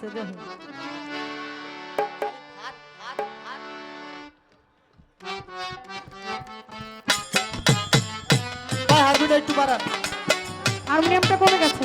আছে দেখো একটু বাড়ান। হারমোনিয়ামটা কমে গেছে।